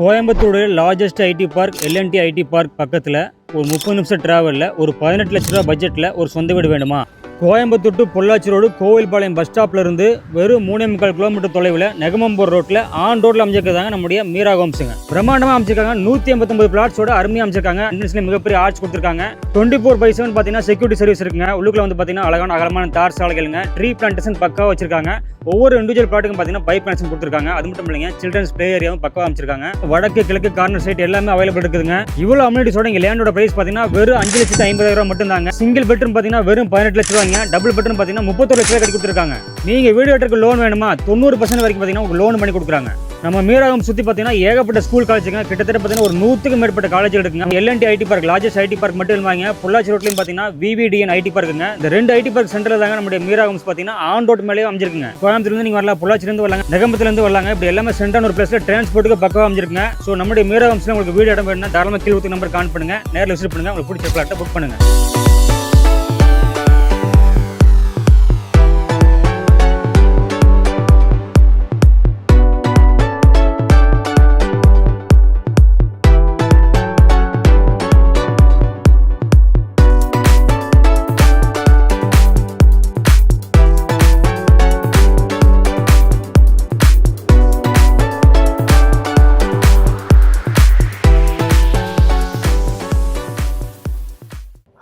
Coimbatore largest IT park L and T IT park பக்கத்தில் ஒரு முப்பது நிமிஷம் டிராவலில் ஒரு பதினெட்டு லட்ச ரூபா பட்ஜெட்டில் ஒரு சொந்த வீடு வேணுமா? Coimbatore to Pollachi road Kovilpalayam bus ஸ்டாப்ல இருந்து வெறும் மூணே முக்கால் கிலோமீட்டர் தொலைவில் நெகமம்பூர் ரோட்டில் ஆன் ரோட்டில் அமைச்சிருக்காங்க நம்முடைய மீரா ஹோம்ஸுங்க. பிரம்மாண்டமாக அமைச்சிருக்காங்க நூற்றி ஐம்பத்தொம்பது பிளாட்ஸோட அருமையாக அமைச்சிருக்காங்க இன்டர்நேஷனல் மிகப்பெரிய ஆர்ச் கொடுத்துருக்காங்க. டுவெண்ட்டி ஃபோர் பை செவன் பார்த்தீங்கன்னா செக்யூரிட்டி சர்வீஸ் இருக்குங்க. உள்ளுக்குள்ள வந்து பார்த்தீங்கன்னா அழகான அகலமான தார் சாலைகளுங்க. ட்ரீ பிளான்டேஷன் பக்காவாக வச்சிருக்காங்க. ஒவ்வொரு இண்டிவிஜுவல் பிளாட்டுக்கும் பார்த்தீங்கன்னா பைப் கனெக்ஷன் கொடுத்துருக்காங்க. அது மட்டும் இல்லைங்க சில்ட்ரன்ஸ் பிளே ஏரியாவும் பக்கம் அமைச்சிருக்காங்க வடக்கு கிழக்கு கார்னர் சைட் எல்லாமே அவைலபிள் இருக்குதுங்க. இவ்வளோ அம்யூனிட்டிஸோட இங்கே லேண்டோட பிரைஸ் பார்த்தீங்கன்னா வெறும் அஞ்சு லட்சத்து ஐம்பதாயிரம் ரூபா மட்டும் தாங்க சிங்கிள் பெட்ரூம் பார்த்தீங்கன்னா வெறும் பதினெட்டு லட்ச ரூபாய்ங்க டபுள் பெட்ரூம் பார்த்தீங்கன்னா முப்பத்தொரு லட்சம் கட்டி கொடுத்துருக்காங்க. நீங்கள் வீடு கட்டுறதுக்கு லோன் வேணுமா? தொண்ணூறு பர்சன்ட் வரைக்கும் பார்த்தீங்கன்னா உங்களுக்கு லோன் பண்ணி கொடுக்குறாங்க. நம்ம மீராகம் சுற்றி பார்த்தீங்கன்னா ஏகப்பட்ட ஸ்கூல் காலேஜுங்க கிட்டத்தட்ட பார்த்தீங்கன்னா ஒரு நூற்றுக்கும் மேற்பட்ட காலேஜ் இருக்குங்க. L and T IT park largest IT park மட்டும் இல்லாமல் பொள்ளாச்சி ரோட்லையும் பார்த்தீங்கன்னா விவிடிஎன் ஐடி பார்க்குங்க இந்த ரெண்டு ஐடி பார்க் சென்டரில் தாங்க நம்முடைய மீராகம்ஸ் பார்த்தீங்கன்னா ஆன் ரோட் மேலேயே அமைஞ்சிருக்குங்க. கோயம்புத்தூர்லேருந்து நீங்கள் வரலாம் பொள்ளாச்சிலேருந்து வரலாங்க. நெகம்பத்துலேருந்து வரலாங்க. இப்படி எல்லாமே சென்டரான ஒரு பிளேஸில் டிரான்ஸ்போர்ட்டுக்கு பக்கமாக அமைஞ்சிருக்குங்க. ஸோ நம்முடைய மீராகம்ஸில் உங்களுக்கு வீடு இடம் வேணும்னா தாராளமாக கீழ் நம்பர் கான் பண்ணுங்க. நேரில் விசிட் பண்ணுங்கள் உங்களுக்கு பிடிச்ச பிளாட்டை புக் பண்ணுங்க.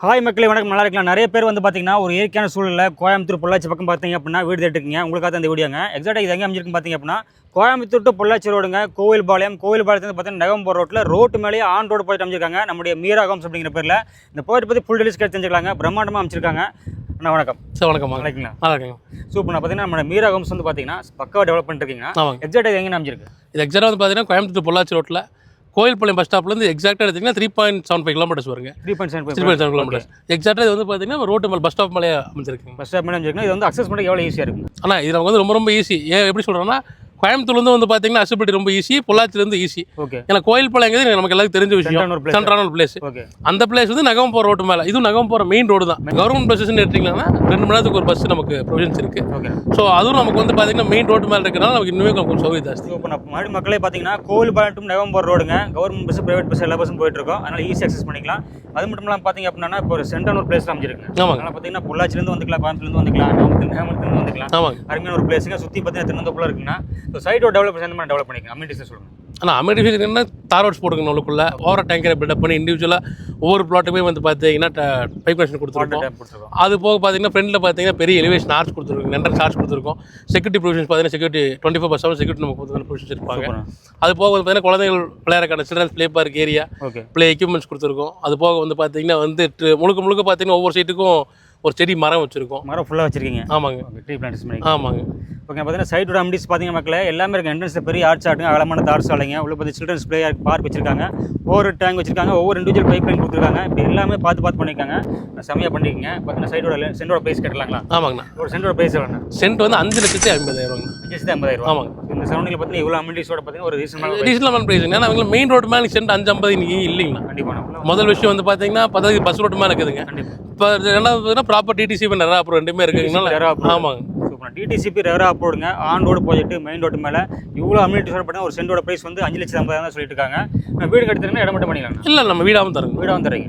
ஹாய் மக்களே வணக்கம். நல்லா இருக்கலாம். நிறைய பேர் வந்து பார்த்தீங்கன்னா ஒரு இயற்கையான சூழலில் கோயம்புத்தூர் பொள்ளாச்சி பக்கம் பார்த்தீங்க அப்படின்னா வீடு தேட்டுருக்கீங்க உங்களுக்காக அந்த வீடியோங்க எக்ஸாக்டாக இது எங்கே அமைஞ்சிருக்கு பார்த்தீங்க அப்படின்னா கோயம்புத்தூர் டு பொள்ளாச்சி ரோடுங்க. கோவில்பாளையம். கோவில்பாளையத்துல பார்த்தீங்கன்னா நகம்பூர் ரோட்டில் ரோட்டு மேலேயே ஆன் ரோடு போயிட்டு அமைச்சிருக்காங்க நம்முடைய மீரா ஹோம்ஸ் அப்படிங்கிற பேரில். இந்த போயிட்டு பற்றி ஃபுல் டீல்ஸ் கேட்டு தெரிஞ்சுக்கலாங்க. பிரம்மாண்டமாக அமைச்சிருக்காங்க. அண்ணா வணக்கம். சார் வணக்கம் வணக்கங்களா இருக்குங்க சூப்பர் நான் பார்த்தீங்கன்னா நம்ம மீரா ஹோம்ஸ் வந்து பார்த்தீங்கன்னா பக்காவாக டெவலப் பண்ணிருக்கீங்க எக்ஸாக்டாக எங்கே அமைச்சிருக்கு இது எக்ஸாக்டாக வந்து பார்த்தீங்கன்னா கோயம்புத்தூர் பொள்ளாச்சி ரோட்டில் கோயில்பாளையம் பஸ் ஸ்டாப்லேருந்து எக்ஸாக்டாக எடுத்தீங்கன்னா three point seven five kilometres வருங்க. Three point seven three point seven kilometres எக்ஸாக்டாக இது வந்து பார்த்தீங்கன்னா ரோட்டு மேலே பஸ் ஸ்டாப் மேலே அமைச்சிருக்குங்க பஸ் ஸ்டாப் மேலே அமைச்சிருக்குங்க இது வந்து அக்சஸ் பண்ண எவ்வளோ ஈஸியாக இருக்கும்? ஆனால் இது நமக்கு வந்து ரொம்ப ரொம்ப ஈஸி ஏன் எப்படி சொல்கிறேன்னா கோயம்புத்தூர்லேருந்து வந்து பார்த்தீங்கன்னா அசிபிலிட்டி ரொம்ப ஈஸி பொள்ளாச்சிலேருந்து ஈஸி ஓகே ஏன்னா கோயில்பாளையங்கிறது நமக்கு எல்லாருக்கும் தெரிஞ்ச விஷயம். சென்ட்ரான பிளேஸ் அந்த பிளேஸ் வந்து நகம் போகிற ரோட்டு மேலே. இதுவும் நகம் போகிற மெயின் ரோடு தான் கவர்மெண்ட் பஸ்ஸஸ்ன்னு எடுத்தீங்கன்னா ரெண்டு மணி நேரத்துக்கு ஒரு பஸ் நமக்கு ப்ரொவிஷன்ஸ் இருக்குது ஓகே ஸோ அதுவும் நமக்கு வந்து பார்த்தீங்கன்னா மெயின் ரோட்டு மேலே இருக்கிறனால நமக்கு இன்னுமே கொஞ்சம் சௌகரியம் ஜாஸ்தி. இப்போ நம்ம மறுபடியும் மக்களே பார்த்தீங்கன்னா கோவில்பாளையம் டு நவம்பர் ரோடுங்க கவர்மெண்ட் பஸ் பிரைவேட் பஸ் எல்லா பஸ்ஸும் போயிட்டு இருக்கோம். அதனால ஈஸி அக்சஸ் பண்ணிக்கலாம். அது மட்டும் இல்லாமல் பார்த்தீங்க அப்படின்னா இப்போ ஒரு சென்டர் ஒரு பிளேஸ் அமைஞ்சிருக்கு. அதனால பார்த்தீங்கன்னா பொள்ளாச்சிலேருந்து வந்துக்கலாம் கோயம்புத்தூர்லேருந்து வந்துக்கலாம் நாமக்கல் வந்துக்கலாம். ஆமாங்க. அருமையான ஒரு பிளேஸுங்க சுற்றி பார்த்தீங்கன்னா திருவனந்தபுரம் இருக்குன்னா ஸோ சைட்டோட டெவலப் அந்த மாதிரி டெவலப் பண்ணிக்கலாம் அம்யூனிட்டிஸ் சொல்லுங்கள் ஆனால் என்ன தார் ரோட்ஸ் போட்டுக்கணும் உள்ளுக்குள்ள. ஓவர டேங்கரை பில்டப் பண்ணி இண்டிவிஜுவலாக ஒவ்வொரு பிளாட்டுமே வந்து பார்த்தீங்கன்னா பைப் கனெக்ஷன் கொடுத்துருக்கோம். அது போக பார்த்தீங்கன்னா ஃப்ரண்ட்டில் பார்த்தீங்கன்னா பெரிய எலிவேஷன் ஆர்ச் கொடுத்துருக்கோம். நெண்டர் ஆர்ச் கொடுத்துருக்கோம். செக்யூரிட்டி ப்ரொவிஷன்ஸ் பார்த்தீங்கன்னா security twenty four by seven security நமக்கு கொடுத்து ப்ரொவிஷன்ஸ் இருப்பாங்க. அது போக வந்து பார்த்தீங்கன்னா குழந்தைகள் விளையாடுறக்கான children's play park area play equipments கொடுத்துருக்கோம். அது போக வந்து பார்த்தீங்கன்னா வந்து முழுக்க முழுக்க பார்த்தீங்கன்னா ஒவ்வொரு சைட்டுக்கும் ஒரு செடி மரம் வச்சுருக்கோம். மரம் ஃபுல்லாக வச்சிருக்கீங்க. ஆமாங்க. ட்ரீ பண்ணி ஆமாங்க. ஓகே பார்த்தீங்கன்னா சைட்டோட அம்யூனிட்டிஸ் பார்த்தீங்க மக்களே எல்லாமே இருக்கு. என்ட்ரன்ஸ் பெரிய ஆர்ச் ஆட்டுங்க அகலமான தார் சாலைங்க. உள்ள பார்த்து சில்ட்ரன்ஸ் பிளே பார்க் வச்சிருக்காங்க. ஒவ்வொரு டேங்க் வச்சிருக்காங்க ஒவ்வொரு இண்டிவிஜுவல் பைப் லைன் கொடுத்துருக்காங்க. இப்படி எல்லாமே பார்த்து பார்த்து பண்ணியிருக்காங்க. செம்மையாக பண்ணிருக்கீங்க பார்த்தீங்கன்னா சைடோட சென்டோட ப்ரைஸ் கட்டலாங்களா? ஆமாங்கண்ணா. ஒரு சென்டோட ப்ரைஸ் எவ்வளோண்ணா சென்ட் வந்து அஞ்சு லட்சத்தி ஐம்பதாயிரம்ண்ணா அஞ்சு லட்சத்து ஐம்பதாயிரம் ஆமாங்க. இந்த சரௌண்டிங்கில் பார்த்தீங்கன்னா இவ்வளோ அம்யூனிட்டிஸோட பார்த்தீங்கன்னா ஒரு ரீசனான ரீசனபிள் ப்ரைஸுங்க ஏன்னா அவங்க மெயின் ரோடு மேலே சென்ட் அஞ்சு ஐம்பது இன்னைக்கு இல்லைங்கண்ணா. கண்டிப்பாக முதல் விஷயம் வந்து பார்த்தீங்கன்னா பதவி பஸ் ரோட்டு மேலே இருக்குதுங்க. இப்போ ரெண்டாவது பார்த்தீங்கன்னா ப்ராப்பர் டிடிசி நிறையா அப்புறம் ரெண்டுமே approved. ஆமாங்க. டிடிசிபி ரெவரா போடுங்க. On road project main road மேலே. இவ்வளோ அம்யூனிட்டிஸோட பார்த்தீங்கன்னா ஒரு சென்டோட ப்ரைஸ் வந்து அஞ்சு லட்சத்து ஐம்பதாயிரம் தான் சொல்லிட்டு இருக்காங்க நான் வீடு கட்டுறதுனா இடம் மட்டும் பண்ணிக்கலாம் இல்லை நம்ம வீடாகவும் தருங்க. வீடாக வந்துடுறீங்க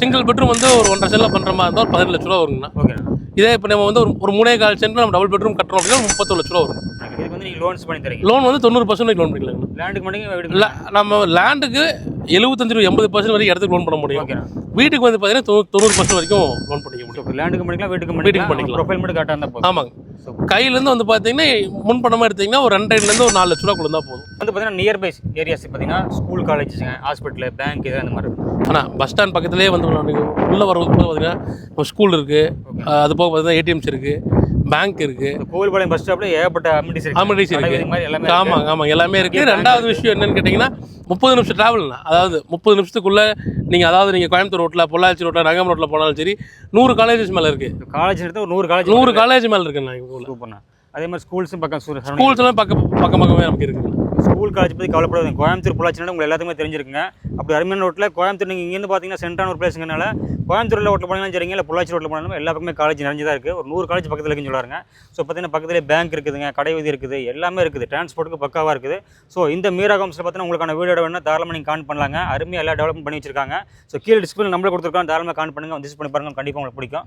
சிங்கிள் பெட்ரூம் வந்து ஒரு ஒன்றரை சென்டில் பண்ணுற மாதிரி இருந்தால் ஒரு பதினெட்டு லட்ச ரூபா வருங்கண்ணா. ஓகே இதே இப்போ நம்ம வந்து ஒரு ஒரு மூணே கால் சென்ட் நம்ம டபுள் பெட்ரூம் கட்டுறோம் அப்படின்னா முப்பத்தொரு லட்ச ரூபா வரும். இதுக்கு வந்து நீங்கள் லோன்ஸ் பண்ணி தரீங்க. லோன் வந்து தொண்ணூறு பர்சன்ட் லோன் பண்ணிக்கலாங்கண்ணா. லேண்டுக்கு மட்டும் நம்ம லேண்டுக்கு எழுபத்தஞ்சு எண்பது பர்சன்ட் வரைக்கும் இடத்துக்கு லோன் பண்ண முடியும். ஓகே வீட்டுக்கு வந்து பார்த்தீங்கன்னா தொண்ணூறு பர்சன்ட் வரைக்கும் லோன் பண்ணிக்க முடியும். லேண்டுக்கு பண்ணிக்கலாம் வீட்டுக்கு வீட்டுக்கு பண்ணிக்கலாம். ப்ரொஃபைல் மட்டும் கரெக்டாக இருந்தால் ஆமாங்க. கையிலேருந்து வந்து பார்த்தீங்கன்னா முன் பணமாக எடுத்தீங்கன்னா ஒரு ரெண்டாயிரத்துலேருந்து ஒரு நாலு லட்ச ரூபா தான் போதும். வந்து பார்த்தீங்கன்னா நியர்பை ஏரியாஸ் பார்த்தீங்கன்னா ஸ்கூல் காலேஜஸ்ங்க ஹாஸ்பிட்டல் பேங்க் இது அந்த மாதிரி ஆனால் பஸ் ஸ்டாண்ட் பக்கத்துலேயே வந்து உள்ளே வரும்போது பார்த்தீங்கன்னா ஸ்கூல் இருக்குது அது போக பார்த்தீங்கன்னா ஏடிஎம்ஸ் இருக்குது பேங்க் இருக்குது இந்த கோவில்பாளையம் பஸ் ஸ்டாப்ல ஏகப்பட்ட அம்யூனிட்டிஸ் இருக்கு. Amenities இருக்கு. இருக்கு. ஆமாங்க ஆமாங்க. எல்லாமே இருக்குது ரெண்டாவது விஷயம் என்னன்னு கேட்டிங்கன்னா முப்பது நிமிஷம் ட்ராவல்னா அதாவது முப்பது நிமிஷத்துக்குள்ளே நீங்கள் அதாவது நீங்கள் கோயம்புத்தூர் ரோட்டில் பொள்ளாச்சி ரோட்டில் நகம் ரோட்டில் போனாலும் சரி நூறு காலேஜஸ் மேலே இருக்குது காலேஜ் எடுத்து ஒரு நூறு காலேஜ் நூறு காலேஜ் மேலே இருக்குண்ணா சூப்பர்ண்ணா அதே மாதிரி ஸ்கூல்ஸும் பக்கம் ஸ்கூல் ஸ்கூல்ஸ் எல்லாம் பக்கம் பக்கம் பக்கமே நமக்கு இருக்குங்க. ஸ்கூல் காலேஜ் பற்றி கவலைப்படாதீங்க. கோயம்புத்தூர் பொள்ளாச்சினா உங்களுக்கு எல்லாத்துக்குமே தெரிஞ்சிருக்குங்க. அப்படி அருமையான ரோட்டில் கோயம்புத்தூர் நீங்கள் இங்கேருந்து பார்த்தீங்கன்னா சென்ட்ரான ஒரு பிளேஸுங்கனால கோயம்புத்தூரில் ரோட்டில் போனாலும் சரிங்க இல்லை பொள்ளாச்சி ரோட்டில் போனாலும் எல்லா பக்கமே காலேஜ் நிறைஞ்சு தான் இருக்குது ஒரு நூறு காலேஜ் பக்கத்தில் இருக்குன்னு சொல்லுவாங்க ஸோ பார்த்தீங்கன்னா பக்கத்துலேயே பேங்க் இருக்குதுங்க கடை வீதி இருக்குது எல்லாமே இருக்குது. டிரான்ஸ்போர்ட்டுக்கு பக்காவாக இருக்குது. ஸோ இந்த மீரா ஹோம்ஸில் பார்த்தீங்கன்னா உங்களுக்கான வீடியோ வேணும் தாராளமாக நீங்கள் கான் பண்ணலாங்க. அருமையாக எல்லா டெவலப்மெண்ட் பண்ணி வச்சிருக்காங்க. ஸோ கீழே டிஸ்பிளே நம்மளே கொடுத்துருக்கோம். தாராளமாக கான் பண்ணுங்க. விசிட் பண்ணி பாருங்க. கண்டிப்பாக உங்களுக்கு பிடிக்கும்.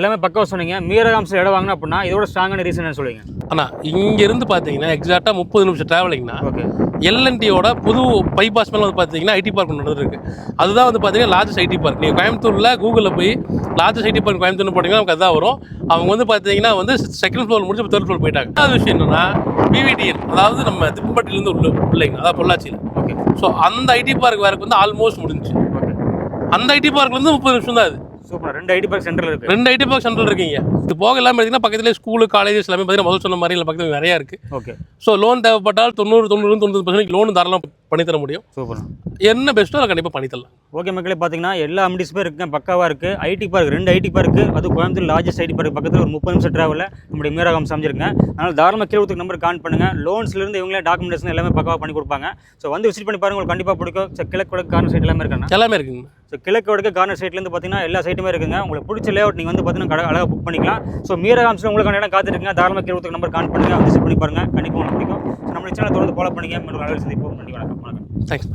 எல்லாமே பக்காவாக சொன்னீங்க. மீரா ஹோம்ஸில் இடம் வாங்கினா அப்படின்னா இதோட ஸ்ட்ராங்கான ரீசன் என்ன சொல்லுவீங்க? ஆனால் இங்கேருந்து பார்த்தீங்கன்னா எக்ஸாக்டாக முப்பது நிமிஷம் ட்ராவலிங்னா ஓகே எல்என்டியோட புது பைபாஸ் மேலே வந்து பார்த்தீங்கன்னா ஐடி பார்க் ஒன்று இருக்கு. அதுதான் வந்து பார்த்தீங்கன்னா லார்ஜஸ்ட் ஐடி பார்க் நீங்கள் கோயம்புத்தூரில் கூகுளில் போய் லார்ஜஸ்ட் ஐடி பார்க் கோயம்புத்தூர்னு போட்டிங்கன்னா நமக்கு அதான் வரும். அவங்க வந்து பார்த்தீங்கன்னா வந்து செகண்ட் ஃப்ளோர் முடிச்சு தேர்ட் ஃப்ளோர் போயிட்டாங்க. அது விஷயம் என்னன்னா பிவிடிஎன் அதாவது நம்ம திப்பம்பட்டிலேருந்து உள்ள பிள்ளைங்க அதாவது பொள்ளாச்சியில். ஓகே ஸோ அந்த ஐடி பார்க் வேறு வந்து ஆல்மோஸ்ட் முடிஞ்சுச்சு. ஓகே அந்த ஐடி பார்க்லேருந்து முப்பது நிமிஷம் தான் அது சூப்பர். ரெண்டு ஐடி பார்க் சென்டரில் இருக்குது ரெண்டு ஐடி பார்க் சென்டர் இருக்கீங்க. இது போக எல்லாமே பார்த்தீங்கன்னா பக்கத்துலேயே ஸ்கூலு காலேஜஸ் எல்லாமே பார்த்தீங்கன்னா முதல் சொன்ன மாதிரி இல்லை பக்கத்தில் நிறையா இருக்குது ஓகே. ஸோ லோன் தேவைப்பட்டால் தொண்ணூறு தொண்ணூறு தொண்ணூறு பர்சன்ட் லோன் தாராளம் பண்ணி தர முடியும். சூப்பர். என்ன பெஸ்ட்டோ அதை கண்டிப்பாக பண்ணி தரலாம். ஓகே மக்களே பார்த்தீங்கன்னா எல்லா அமிடிஸுமே இருக்குங்க பக்காவாக இருக்குது ஐடி பார்க் ரெண்டு ஐடி பார்க்கு அது கோயம்புத்தூர் லார்ஜஸ்ட் ஐடி பார்க் பக்கத்தில் ஒரு முப்பது நிமிஷம் ட்ராவலில் நம்முடைய மீரகம் சமைச்சிருங்க அதனால் தாராளமாக கீழத்துக்கு நம்பர் கான் பண்ணுங்கள் லோன்ஸ்லேருந்து இவங்களே டாக்குமெண்டேஷன் எல்லாமே பக்காவாக பண்ணி கொடுப்பாங்க. ஸோ வந்து விசிட் பண்ணி பாருங்க உங்களுக்கு கண்டிப்பாக பிடிக்கும். ஸோ கிழக்கு கார்னர் சைட் எல்லாமே இருக்காங்க எல்லாமே இருக்குங்க. ஸோ கிழக்கு வடக்கு கார்னர் சைட்லேருந்து பார்த்தீங்கன்னா எல்லா சைட்டுமே இருக்குங்க. உங்களுக்கு பிடிச்ச லேஅவுட் நீங்கள் வந்து பார்த்தீங்கன்னா கடை அழகாக புக் பண்ணிக்கலாம். ஸோ மீரகாம்ஸில் உங்களுக்கு இடம் காத்துருக்குங்க தாராளமாக கிழக்கு நம்பர் கான் பண்ணுங்கள் விசிட் பண்ணி பாருங்கள் கண்டிப்பாக உங்களுக்கு பிடிக்கும். ஸோ நம்மளுடைய சேனல் தொடர்ந்து ஃபாலோ பண்ணிக்க மீண்டும் நல்ல சந்திப்போம். நன்றி வணக்கம். வணக்கம். தேங்க்ஸ்